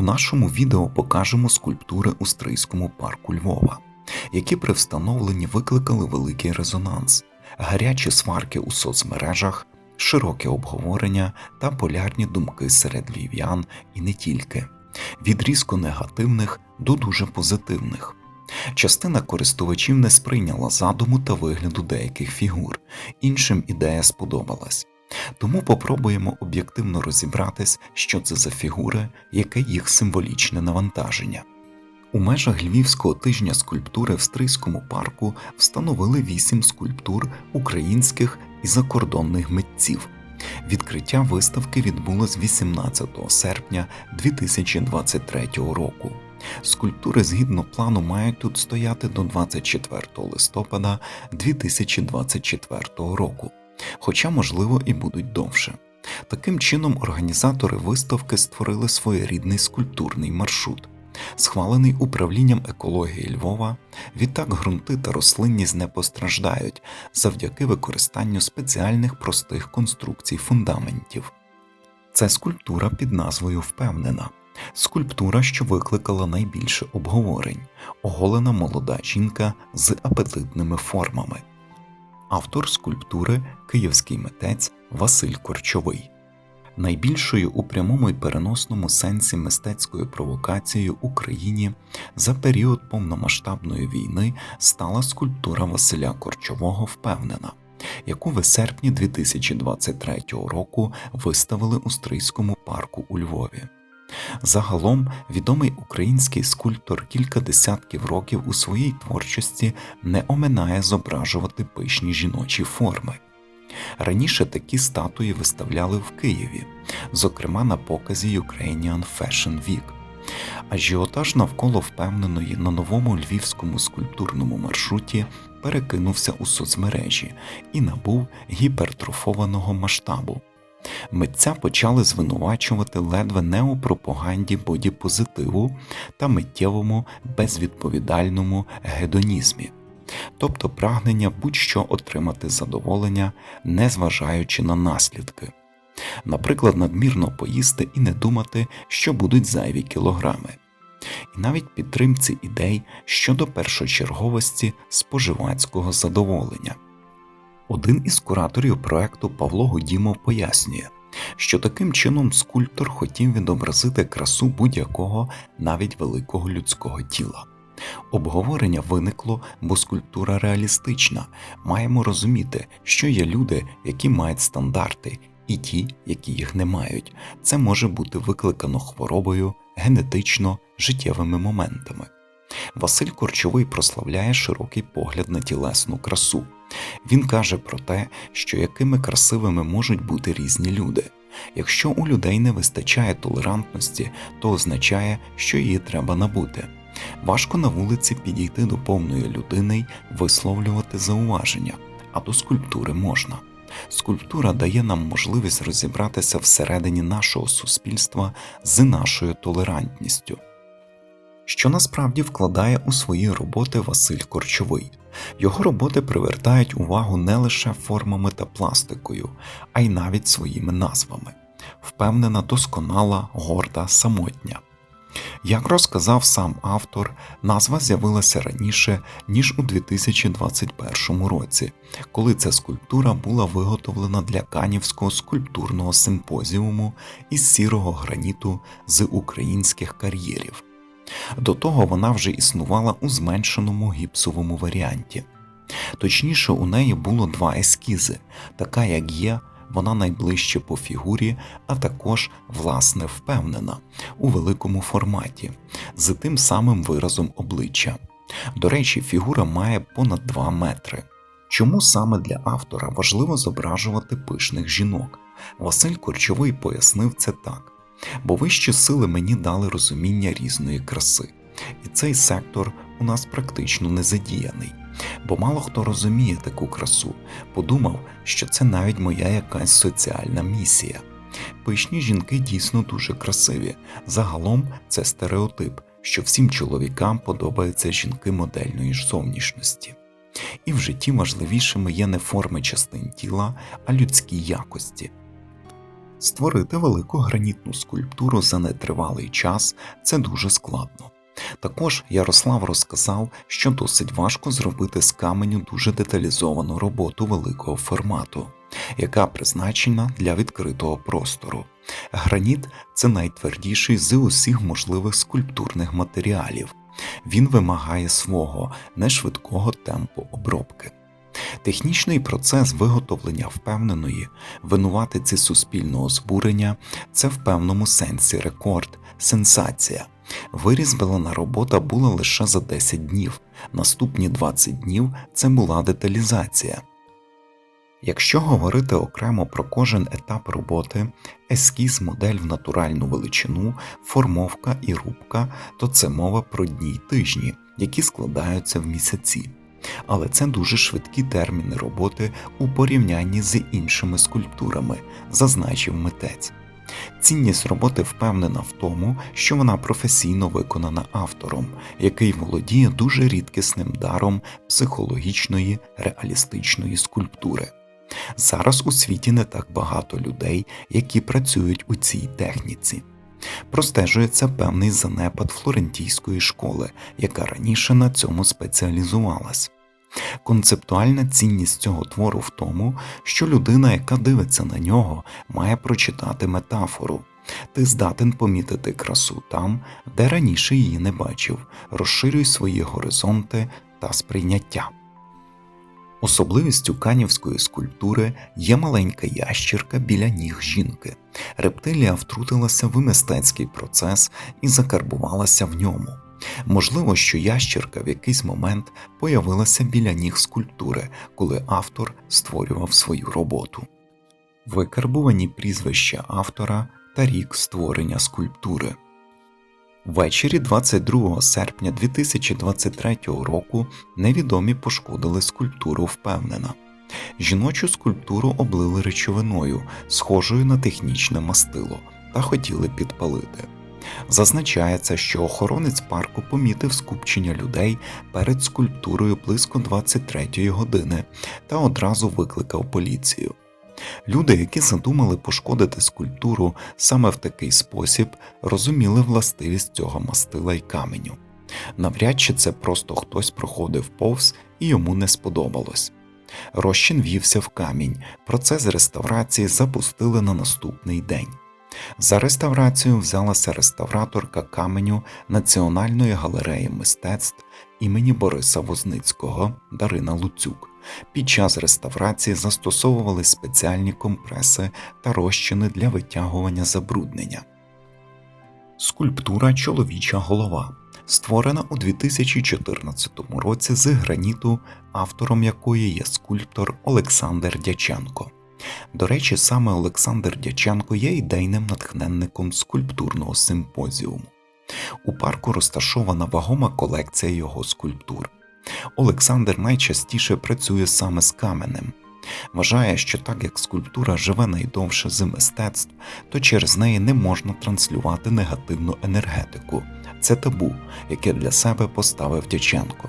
У нашому відео покажемо скульптури у Стрийському парку Львова, які при встановленні викликали великий резонанс, гарячі сварки у соцмережах, широке обговорення та полярні думки серед львів'ян і не тільки, від різко негативних до дуже позитивних. Частина користувачів не сприйняла задуму та вигляду деяких фігур, іншим ідея сподобалась. Тому попробуємо об'єктивно розібратись, що це за фігури, яке їх символічне навантаження. У межах Львівського тижня скульптури в Стрийському парку встановили вісім скульптур українських і закордонних митців. Відкриття виставки відбулось 18 серпня 2023 року. Скульптури згідно плану мають тут стояти до 24 листопада 2024 року, хоча, можливо, і будуть довше. Таким чином, організатори виставки створили своєрідний скульптурний маршрут, схвалений управлінням екології Львова. Відтак ґрунти та рослинність не постраждають завдяки використанню спеціальних простих конструкцій фундаментів. Це скульптура під назвою Впевнена. Скульптура, що викликала найбільше обговорень, оголена молода жінка з апетитними формами. Автор скульптури київський митець Василь Корчовий. Найбільшою у прямому і переносному сенсі мистецькою провокацією Україні за період повномасштабної війни стала скульптура Василя Корчового Впевнена, яку в серпні 2023 року виставили у Стрийському парку у Львові. Загалом відомий український скульптор кілька десятків років у своїй творчості не оминає зображувати пишні жіночі форми. Раніше такі статуї виставляли в Києві, зокрема на показі Ukrainian Fashion Week. Ажіотаж навколо впевненої на новому львівському скульптурному маршруті перекинувся у соцмережі і набув гіпертрофованого масштабу. Митця почали звинувачувати ледве не у пропаганді бодіпозитиву та миттєвому безвідповідальному гедонізмі, тобто прагнення будь-що отримати задоволення, незважаючи на наслідки, наприклад, надмірно поїсти і не думати, що будуть зайві кілограми. І навіть підтримці ідей щодо першочерговості споживацького задоволення. Один із кураторів проекту Павло Годімов пояснює, що таким чином скульптор хотів відобразити красу будь-якого, навіть великого людського тіла. Обговорення виникло, бо скульптура реалістична. Маємо розуміти, що є люди, які мають стандарти, і ті, які їх не мають. Це може бути викликано хворобою, генетично, життєвими моментами. Василь Корчовий прославляє широкий погляд на тілесну красу. Він каже про те, що якими красивими можуть бути різні люди. Якщо у людей не вистачає толерантності, то означає, що її треба набути. Важко на вулиці підійти до повної людини й висловлювати зауваження, а до скульптури можна. Скульптура дає нам можливість розібратися всередині нашого суспільства з нашою толерантністю що насправді вкладає у свої роботи Василь Корчовий. Його роботи привертають увагу не лише формами та пластикою, а й навіть своїми назвами. Впевнена, досконала, горда, самотня. Як розказав сам автор, назва з'явилася раніше, ніж у 2021 році, коли ця скульптура була виготовлена для Канівського скульптурного симпозіуму із сірого граніту з українських кар'єрів. До того вона вже існувала у зменшеному гіпсовому варіанті. Точніше, у неї було два ескізи, така як є, вона найближче по фігурі, а також, власне, впевнена у великому форматі, з тим самим виразом обличчя. До речі, фігура має понад 2 метри. Чому саме для автора важливо зображувати пишних жінок? Василь Корчовий пояснив це так бо вищі сили мені дали розуміння різної краси, і цей сектор у нас практично не задіяний, бо мало хто розуміє таку красу, подумав, що це навіть моя якась соціальна місія. Пишні жінки дійсно дуже красиві. Загалом це стереотип, що всім чоловікам подобаються жінки модельної ж зовнішності. І в житті важливішими є не форми частин тіла, а людські якості. Створити велику гранітну скульптуру за нетривалий час це дуже складно. Також Ярослав розказав, що досить важко зробити з каменю дуже деталізовану роботу великого формату, яка призначена для відкритого простору. Граніт це найтвердіший з усіх можливих скульптурних матеріалів. Він вимагає свого нешвидкого темпу обробки. Технічний процес виготовлення впевненої, винуватиці суспільного збурення це в певному сенсі рекорд, сенсація. Вирізблена робота була лише за 10 днів, наступні 20 днів це була деталізація. Якщо говорити окремо про кожен етап роботи, ескіз, модель в натуральну величину, формовка і рубка, то це мова про дні й тижні, які складаються в місяці. Але це дуже швидкі терміни роботи у порівнянні з іншими скульптурами, зазначив митець. Цінність роботи впевнена в тому, що вона професійно виконана автором, який володіє дуже рідкісним даром психологічної реалістичної скульптури. Зараз у світі не так багато людей, які працюють у цій техніці. Простежується певний занепад флорентійської школи, яка раніше на цьому спеціалізувалась. Концептуальна цінність цього твору в тому, що людина, яка дивиться на нього, має прочитати метафору. Ти здатен помітити красу там, де раніше її не бачив, розширюй свої горизонти та сприйняття. Особливістю канівської скульптури є маленька ящірка біля ніг жінки. Рептилія втрутилася в мистецький процес і закарбувалася в ньому. Можливо, що ящірка в якийсь момент появилася біля ніг скульптури, коли автор створював свою роботу. Викарбувані прізвища автора та рік створення скульптури. Ввечері 22 серпня 2023 року невідомі пошкодили скульптуру впевнена. Жіночу скульптуру облили речовиною, схожою на технічне мастило, та хотіли підпалити. Зазначається, що охоронець парку помітив скупчення людей перед скульптурою близько 23 години та одразу викликав поліцію. Люди, які задумали пошкодити скульптуру саме в такий спосіб, розуміли властивість цього мастила й каменю. Навряд чи це просто хтось проходив повз і йому не сподобалось. Розчин вівся в камінь, процес реставрації запустили на наступний день. За реставрацію взялася реставраторка каменю Національної галереї мистецтв імені Бориса Возницького Дарина Луцюк. Під час реставрації застосовували спеціальні компреси та розчини для витягування забруднення. Скульптура Чоловіча голова створена у 2014 році з граніту, автором якої є скульптор Олександр Дяченко. До речі, саме Олександр Дяченко є ідейним натхненником скульптурного симпозіуму. У парку розташована вагома колекція його скульптур. Олександр найчастіше працює саме з каменем. Вважає, що так як скульптура живе найдовше з мистецтв, то через неї не можна транслювати негативну енергетику. Це табу, яке для себе поставив Дяченко.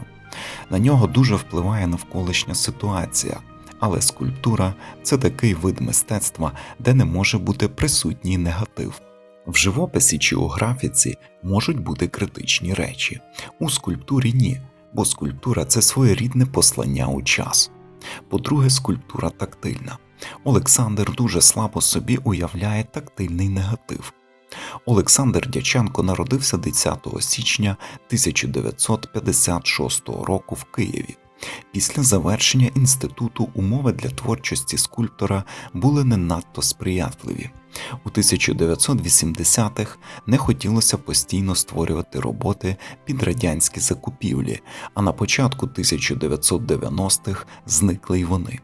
На нього дуже впливає навколишня ситуація, але скульптура це такий вид мистецтва, де не може бути присутній негатив. В живописі чи у графіці можуть бути критичні речі, у скульптурі ні, бо скульптура це своєрідне послання у час. По-друге, скульптура тактильна. Олександр дуже слабо собі уявляє тактильний негатив. Олександр Дяченко народився 10 січня 1956 року в Києві. Після завершення інституту умови для творчості скульптора були не надто сприятливі. У 1980-х не хотілося постійно створювати роботи під радянські закупівлі, а на початку 1990-х зникли й вони.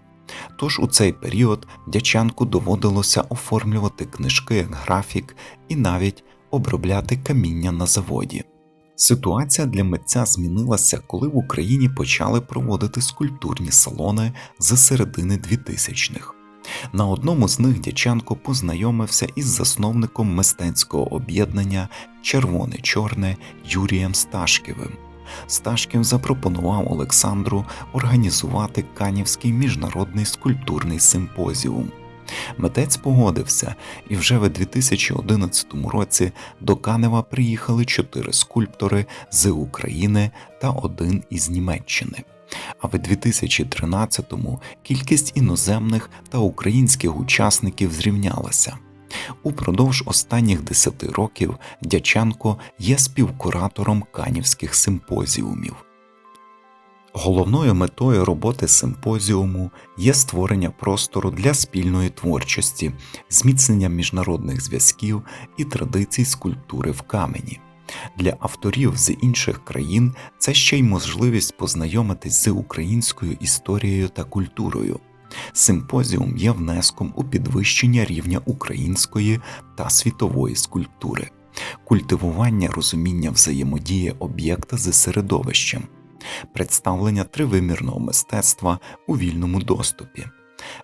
Тож у цей період дячанку доводилося оформлювати книжки як графік і навіть обробляти каміння на заводі. Ситуація для митця змінилася, коли в Україні почали проводити скульптурні салони з середини 2000-х. На одному з них Дяченко познайомився із засновником мистецького об'єднання Червоне Чорне Юрієм Сташківим. Сташків запропонував Олександру організувати Канівський міжнародний скульптурний симпозіум. Митець погодився, і вже в 2011 році до Канева приїхали чотири скульптори з України та один із Німеччини. А в 2013-му кількість іноземних та українських учасників зрівнялася. Упродовж останніх 10 років Дяченко є співкуратором канівських симпозіумів. Головною метою роботи симпозіуму є створення простору для спільної творчості, зміцнення міжнародних зв'язків і традицій скульптури в камені. Для авторів з інших країн це ще й можливість познайомитись з українською історією та культурою. Симпозіум є внеском у підвищення рівня української та світової скульптури, культивування розуміння взаємодії об'єкта з середовищем, представлення тривимірного мистецтва у вільному доступі.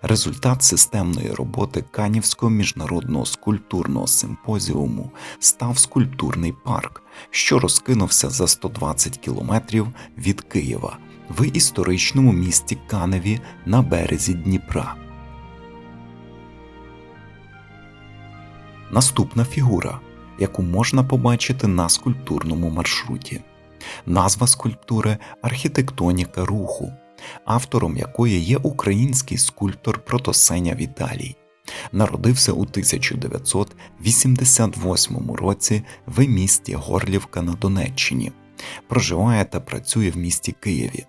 Результат системної роботи Канівського міжнародного скульптурного симпозіуму став скульптурний парк, що розкинувся за 120 кілометрів від Києва в історичному місті Каневі на березі Дніпра. Наступна фігура, яку можна побачити на скульптурному маршруті. Назва скульптури архітектоніка руху, автором якої є український скульптор Протосеня Віталій. Народився у 1988 році в місті Горлівка на Донеччині, проживає та працює в місті Києві.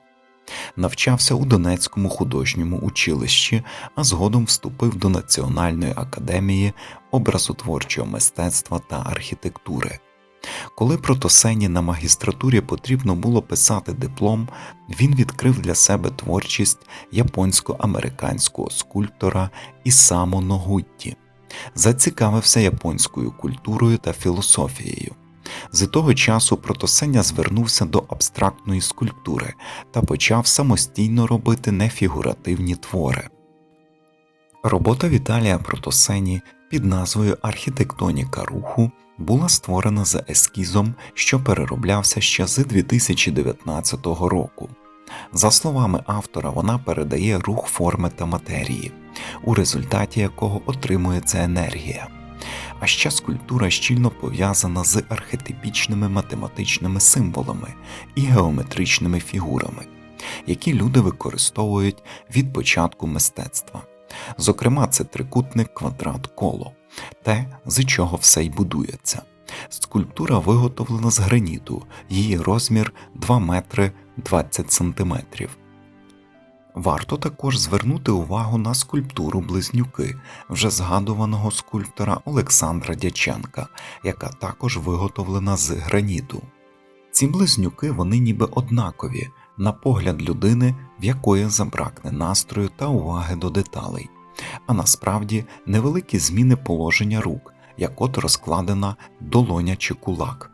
Навчався у Донецькому художньому училищі, а згодом вступив до Національної академії образотворчого мистецтва та архітектури. Коли Протосені на магістратурі потрібно було писати диплом, він відкрив для себе творчість японсько-американського скульптора Ісамо Ногутті, зацікавився японською культурою та філософією. З того часу Протосеня звернувся до абстрактної скульптури та почав самостійно робити нефігуративні твори. Робота Віталія Протосені під назвою Архітектоніка руху була створена за ескізом, що перероблявся ще з 2019 року. За словами автора, вона передає рух форми та матерії, у результаті якого отримується енергія. А ще скульптура щільно пов'язана з архетипічними математичними символами і геометричними фігурами, які люди використовують від початку мистецтва. Зокрема, це трикутник, квадрат, коло, те, з чого все й будується. Скульптура виготовлена з граніту, її розмір 2 метри 20 сантиметрів. Варто також звернути увагу на скульптуру близнюки вже згадуваного скульптора Олександра Дяченка, яка також виготовлена з граніту. Ці близнюки вони ніби однакові, на погляд людини, в якої забракне настрою та уваги до деталей, а насправді невеликі зміни положення рук, як от розкладена долоня чи кулак,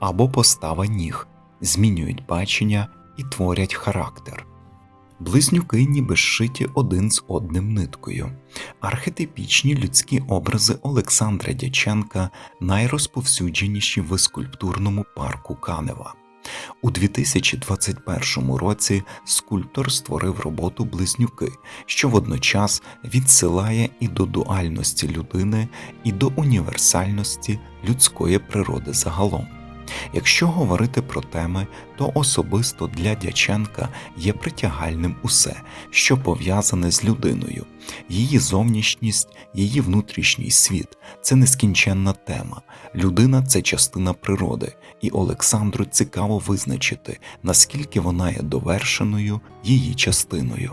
або постава ніг, змінюють бачення і творять характер. Близнюки ніби зшиті один з одним ниткою. Архетипічні людські образи Олександра Дяченка найрозповсюдженіші в скульптурному парку Канева. У 2021 році скульптор створив роботу Близнюки, що водночас відсилає і до дуальності людини, і до універсальності людської природи загалом. Якщо говорити про теми, то особисто для Дяченка є притягальним усе, що пов'язане з людиною, її зовнішність, її внутрішній світ це нескінченна тема. Людина це частина природи, і Олександру цікаво визначити, наскільки вона є довершеною її частиною.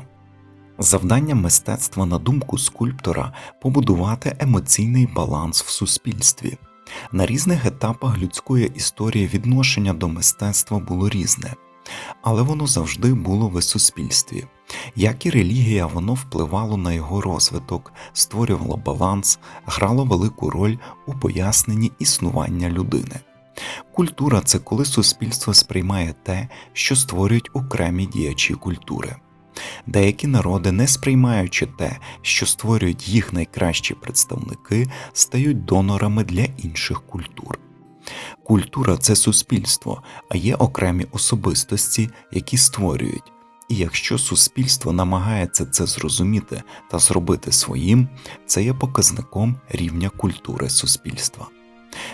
Завдання мистецтва, на думку скульптора, побудувати емоційний баланс в суспільстві. На різних етапах людської історії відношення до мистецтва було різне, але воно завжди було в суспільстві. Як і релігія, воно впливало на його розвиток, створювало баланс, грало велику роль у поясненні існування людини. Культура це коли суспільство сприймає те, що створюють окремі діячі культури. Деякі народи, не сприймаючи те, що створюють їх найкращі представники, стають донорами для інших культур. Культура це суспільство, а є окремі особистості, які створюють, І якщо суспільство намагається це зрозуміти та зробити своїм, це є показником рівня культури суспільства.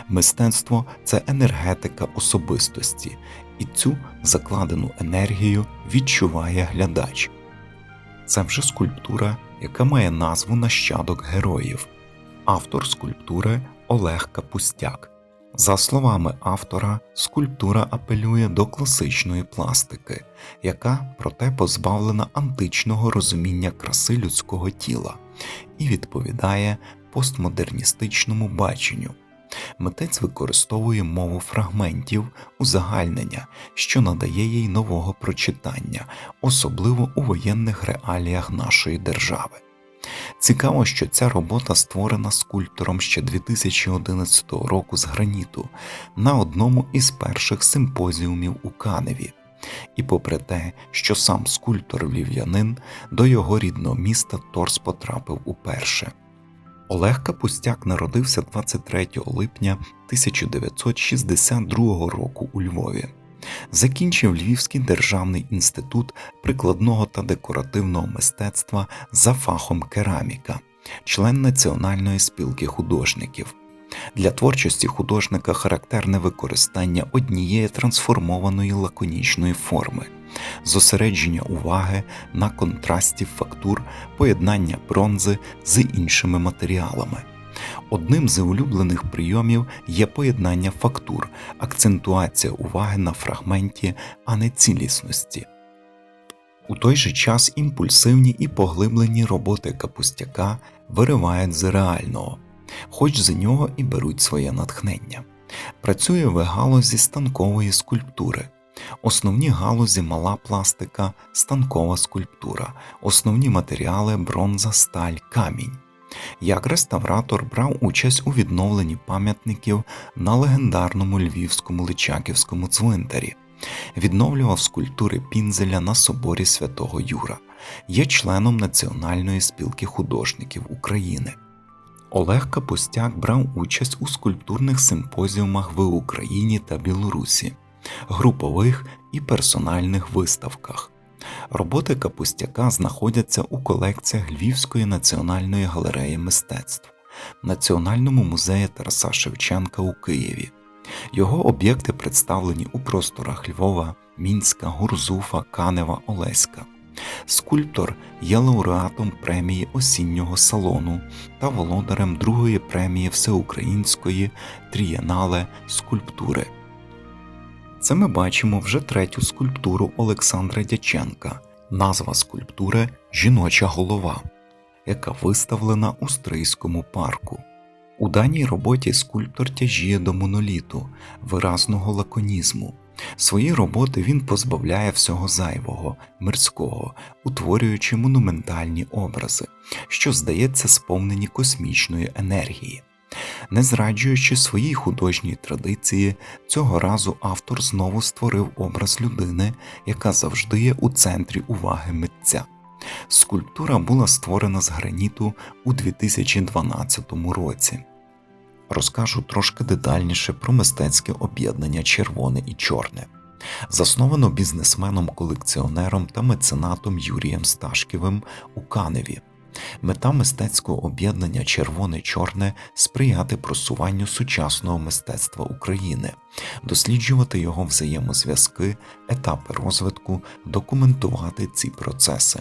Мистецтво це енергетика особистості, і цю закладену енергію відчуває глядач. Це вже скульптура, яка має назву Нащадок героїв, автор скульптури Олег Капустяк. За словами автора, скульптура апелює до класичної пластики, яка проте позбавлена античного розуміння краси людського тіла і відповідає постмодерністичному баченню. Митець використовує мову фрагментів, узагальнення, що надає їй нового прочитання, особливо у воєнних реаліях нашої держави. Цікаво, що ця робота створена скульптором ще 2011 року з граніту на одному із перших симпозіумів у Каневі. І попри те, що сам скульптор львів'янин до його рідного міста Торс потрапив уперше. Олег Капустяк народився 23 липня 1962 року у Львові. Закінчив Львівський державний інститут прикладного та декоративного мистецтва за фахом кераміка, член Національної спілки художників. Для творчості художника характерне використання однієї трансформованої лаконічної форми, зосередження уваги на контрасті фактур, поєднання бронзи з іншими матеріалами. Одним з улюблених прийомів є поєднання фактур, акцентуація уваги на фрагменті, а не цілісності. У той же час імпульсивні і поглиблені роботи капустяка виривають з реального, хоч з нього і беруть своє натхнення. Працює в галузі станкової скульптури. Основні галузі мала пластика, станкова скульптура, основні матеріали бронза, сталь, камінь. Як реставратор брав участь у відновленні пам'ятників на легендарному львівському Личаківському цвинтарі, відновлював скульптури Пінзеля на соборі святого Юра, є членом Національної спілки художників України. Олег Капустяк брав участь у скульптурних симпозіумах в Україні та Білорусі, групових і персональних виставках. Роботи Капустяка знаходяться у колекціях Львівської національної галереї мистецтв, Національному музеї Тараса Шевченка у Києві. Його об'єкти представлені у просторах Львова, Мінська, Гурзуфа, Канева, Олеська. Скульптор є лауреатом премії осіннього салону та володарем другої премії Всеукраїнської трієнале скульптури. Це ми бачимо вже третю скульптуру Олександра Дяченка, назва скульптури Жіноча голова, яка виставлена у Стрийському парку. У даній роботі скульптор тяжіє до моноліту, виразного лаконізму. Свої роботи він позбавляє всього зайвого, мирського, утворюючи монументальні образи, що здається сповнені космічної енергії. Не зраджуючи своїй художній традиції, цього разу автор знову створив образ людини, яка завжди є у центрі уваги митця. Скульптура була створена з граніту у 2012 році. Розкажу трошки детальніше про мистецьке об'єднання червоне і чорне. Засновано бізнесменом-колекціонером та меценатом Юрієм Сташківим у Каневі. Мета мистецького об'єднання червоне-чорне сприяти просуванню сучасного мистецтва України, досліджувати його взаємозв'язки, етапи розвитку, документувати ці процеси.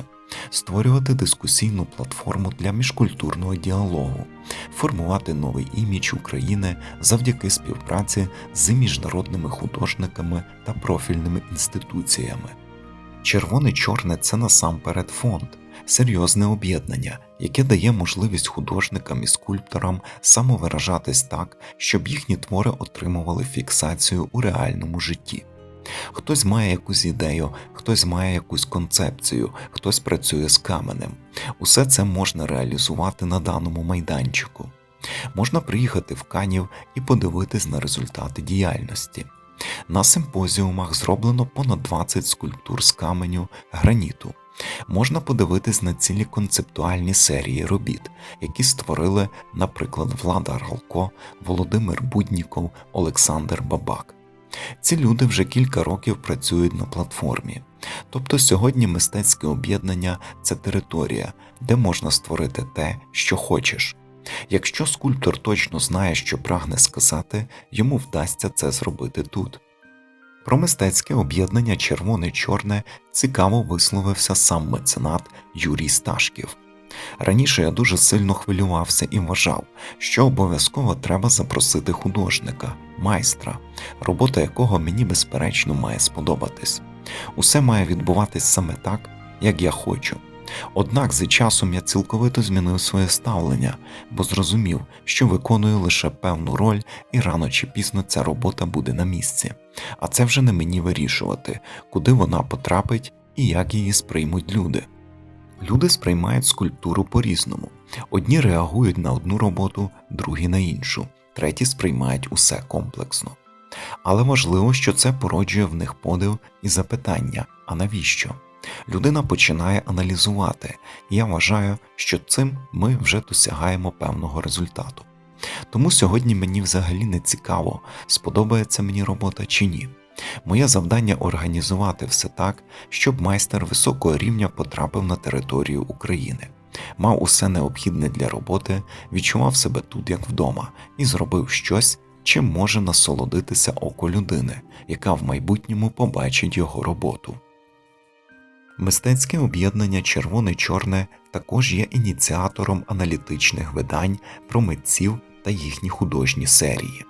Створювати дискусійну платформу для міжкультурного діалогу, формувати новий імідж України завдяки співпраці з міжнародними художниками та профільними інституціями. Червоне-чорне це насамперед фонд, серйозне об'єднання, яке дає можливість художникам і скульпторам самовиражатись так, щоб їхні твори отримували фіксацію у реальному житті. Хтось має якусь ідею, хтось має якусь концепцію, хтось працює з каменем. Усе це можна реалізувати на даному майданчику. Можна приїхати в Канів і подивитись на результати діяльності. На симпозіумах зроблено понад 20 скульптур з каменю, граніту. Можна подивитись на цілі концептуальні серії робіт, які створили, наприклад, Влада Ралко, Володимир Будніков, Олександр Бабак. Ці люди вже кілька років працюють на платформі. Тобто сьогодні мистецьке об'єднання це територія, де можна створити те, що хочеш. Якщо скульптор точно знає, що прагне сказати, йому вдасться це зробити тут. Про мистецьке об'єднання червоне-чорне цікаво висловився сам меценат Юрій Сташків. Раніше я дуже сильно хвилювався і вважав, що обов'язково треба запросити художника, майстра, робота якого мені безперечно має сподобатись. Усе має відбуватись саме так, як я хочу. Однак з часом я цілковито змінив своє ставлення, бо зрозумів, що виконую лише певну роль, і рано чи пізно ця робота буде на місці. А це вже не мені вирішувати, куди вона потрапить і як її сприймуть люди. Люди сприймають скульптуру по-різному. Одні реагують на одну роботу, другі на іншу, треті сприймають усе комплексно. Але важливо, що це породжує в них подив і запитання: а навіщо? Людина починає аналізувати, і я вважаю, що цим ми вже досягаємо певного результату. Тому сьогодні мені взагалі не цікаво, сподобається мені робота чи ні. Моє завдання організувати все так, щоб майстер високого рівня потрапив на територію України, мав усе необхідне для роботи, відчував себе тут як вдома, і зробив щось, чим може насолодитися око людини, яка в майбутньому побачить його роботу. Мистецьке об'єднання Червоне-Чорне також є ініціатором аналітичних видань про митців та їхні художні серії.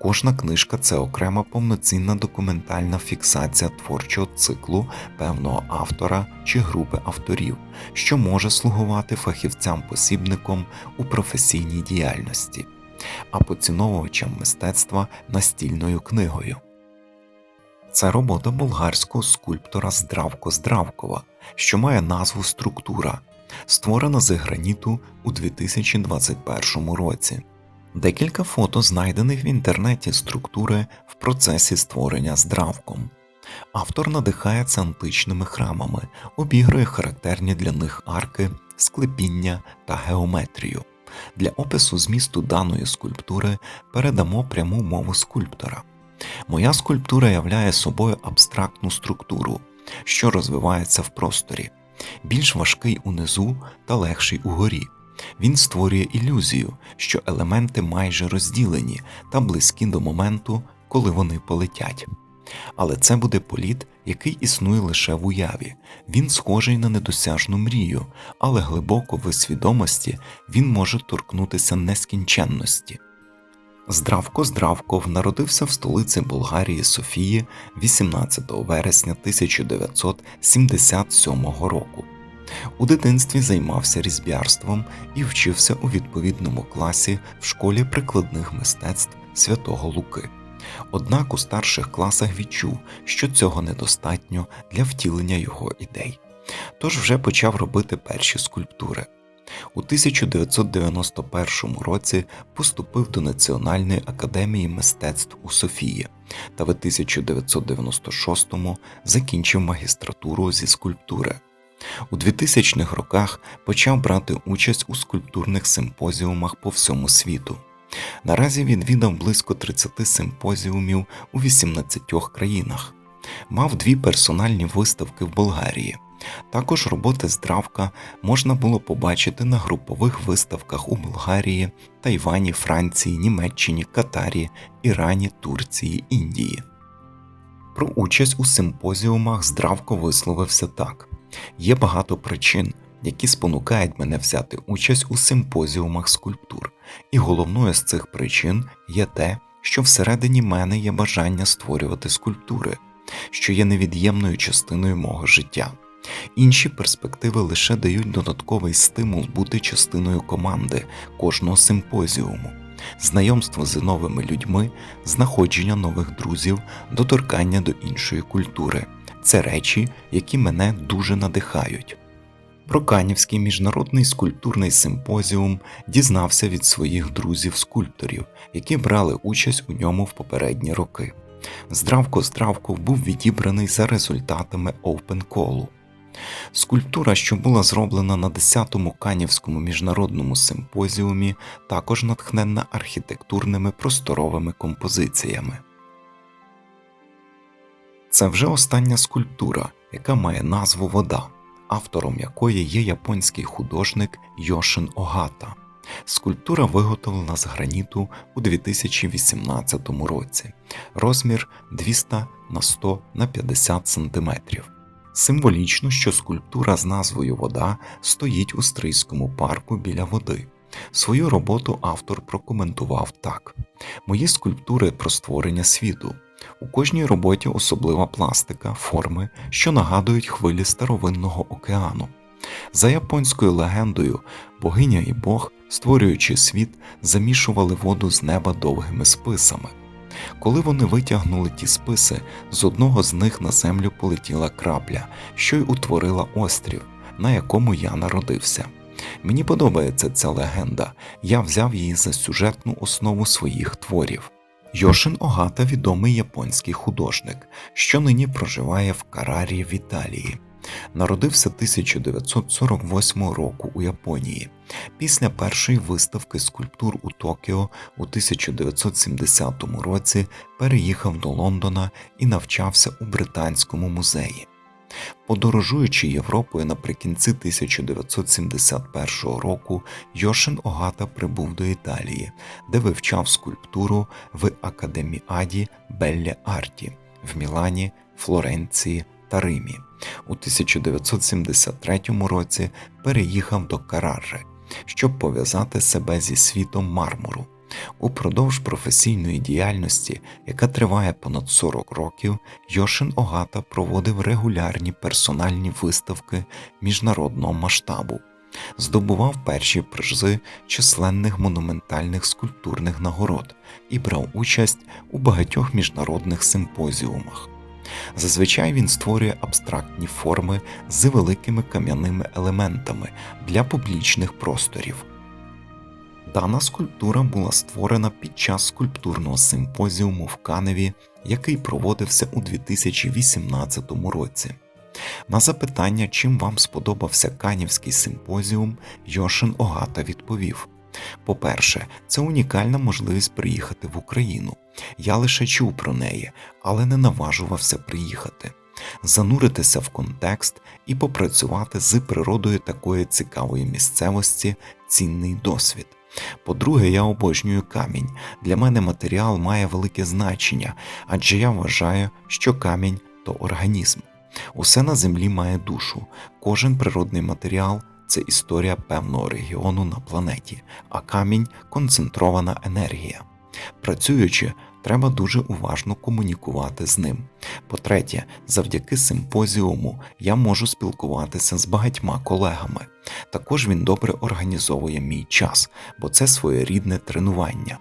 Кожна книжка це окрема повноцінна документальна фіксація творчого циклу певного автора чи групи авторів, що може слугувати фахівцям-посібником у професійній діяльності, а поціновувачам мистецтва настільною книгою. Це робота болгарського скульптора Здравко Здравкова, що має назву Структура, створена з граніту у 2021 році. Декілька фото знайдених в інтернеті структури в процесі створення здравком. Автор надихається античними храмами, обігрує характерні для них арки, склепіння та геометрію. Для опису змісту даної скульптури передамо пряму мову скульптора. Моя скульптура являє собою абстрактну структуру, що розвивається в просторі, більш важкий унизу та легший угорі. Він створює ілюзію, що елементи майже розділені та близькі до моменту, коли вони полетять. Але це буде політ, який існує лише в уяві. Він схожий на недосяжну мрію, але глибоко в свідомості він може торкнутися нескінченності. Здравко Здравков народився в столиці Болгарії Софії 18 вересня 1977 року. У дитинстві займався різб'ярством і вчився у відповідному класі в школі прикладних мистецтв Святого Луки. Однак у старших класах відчув, що цього недостатньо для втілення його ідей, тож вже почав робити перші скульптури. У 1991 році поступив до Національної академії мистецтв у Софії та в 1996-му закінчив магістратуру зі скульптури. У 2000-х роках почав брати участь у скульптурних симпозіумах по всьому світу. Наразі відвідав близько 30 симпозіумів у 18 країнах, мав дві персональні виставки в Болгарії. Також роботи здравка можна було побачити на групових виставках у Болгарії, Тайвані, Франції, Німеччині, Катарі, Ірані, Турції, Індії. Про участь у симпозіумах здравко висловився так: є багато причин, які спонукають мене взяти участь у симпозіумах скульптур, і головною з цих причин є те, що всередині мене є бажання створювати скульптури, що є невід'ємною частиною мого життя. Інші перспективи лише дають додатковий стимул бути частиною команди кожного симпозіуму, знайомство з новими людьми, знаходження нових друзів, доторкання до іншої культури це речі, які мене дуже надихають. Про Канівський міжнародний скульптурний симпозіум дізнався від своїх друзів-скульпторів, які брали участь у ньому в попередні роки. Здравко Здравков був відібраний за результатами Open Call. Скульптура, що була зроблена на 10-му Канівському міжнародному симпозіумі, також натхненна архітектурними просторовими композиціями. Це вже остання скульптура, яка має назву Вода, автором якої є японський художник Йошин Огата. Скульптура виготовлена з граніту у 2018 році, розмір 200 на 100 на 50 см. Символічно, що скульптура з назвою Вода стоїть у Стрийському парку біля води. Свою роботу автор прокоментував так: Мої скульптури про створення світу. У кожній роботі особлива пластика, форми, що нагадують хвилі старовинного океану. За японською легендою, богиня і Бог, створюючи світ, замішували воду з неба довгими списами. Коли вони витягнули ті списи, з одного з них на землю полетіла крапля, що й утворила острів, на якому я народився. Мені подобається ця легенда, я взяв її за сюжетну основу своїх творів. Йошин Огата відомий японський художник, що нині проживає в Карарі в Італії. Народився 1948 року у Японії. Після першої виставки скульптур у Токіо у 1970 році переїхав до Лондона і навчався у Британському музеї. Подорожуючи Європою наприкінці 1971 року, Йошин Огата прибув до Італії, де вивчав скульптуру в Академіаді Белле Арті в Мілані, Флоренції та Римі. У 1973 році переїхав до Карари, щоб пов'язати себе зі світом мармуру. Упродовж професійної діяльності, яка триває понад 40 років, Йошин Огата проводив регулярні персональні виставки міжнародного масштабу, здобував перші призи численних монументальних скульптурних нагород і брав участь у багатьох міжнародних симпозіумах. Зазвичай він створює абстрактні форми з великими кам'яними елементами для публічних просторів. Дана скульптура була створена під час скульптурного симпозіуму в Каневі, який проводився у 2018 році. На запитання, чим вам сподобався Канівський симпозіум, Йошин Огата відповів: по-перше, це унікальна можливість приїхати в Україну. Я лише чув про неї, але не наважувався приїхати, зануритися в контекст і попрацювати з природою такої цікавої місцевості цінний досвід. По-друге, я обожнюю камінь. Для мене матеріал має велике значення, адже я вважаю, що камінь то організм. Усе на землі має душу, кожен природний матеріал це історія певного регіону на планеті, а камінь концентрована енергія. Працюючи, треба дуже уважно комунікувати з ним. По-третє, завдяки симпозіуму я можу спілкуватися з багатьма колегами. Також він добре організовує мій час, бо це своєрідне тренування.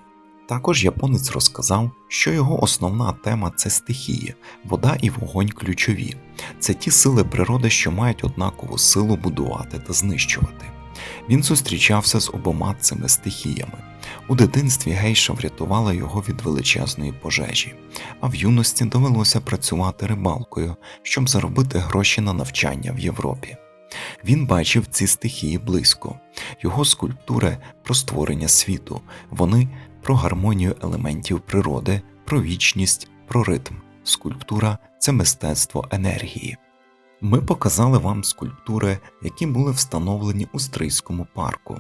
Також японець розказав, що його основна тема це стихії, вода і вогонь ключові. Це ті сили природи, що мають однакову силу будувати та знищувати. Він зустрічався з обома цими стихіями. У дитинстві гейша врятувала його від величезної пожежі, а в юності довелося працювати рибалкою, щоб заробити гроші на навчання в Європі. Він бачив ці стихії близько, його скульптури про створення світу, вони про гармонію елементів природи, про вічність, про ритм. Скульптура це мистецтво енергії. Ми показали вам скульптури, які були встановлені у Стрийському парку.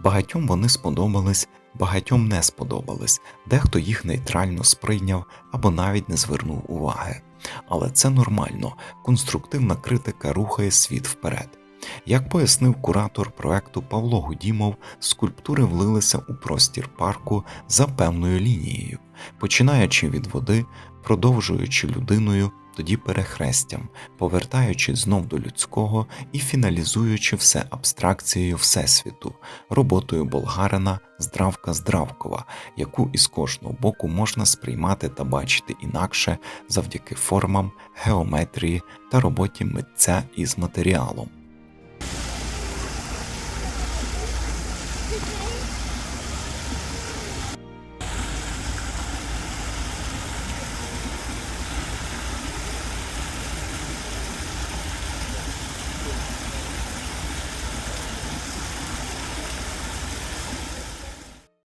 Багатьом вони сподобались, багатьом не сподобались, дехто їх нейтрально сприйняв або навіть не звернув уваги. Але це нормально, конструктивна критика рухає світ вперед. Як пояснив куратор проекту Павло Гудімов, скульптури влилися у простір парку за певною лінією, починаючи від води, продовжуючи людиною, тоді перехрестям, повертаючи знов до людського і фіналізуючи все абстракцією Всесвіту, роботою болгарина Здравка Здравкова, яку із кожного боку можна сприймати та бачити інакше завдяки формам, геометрії та роботі митця із матеріалом.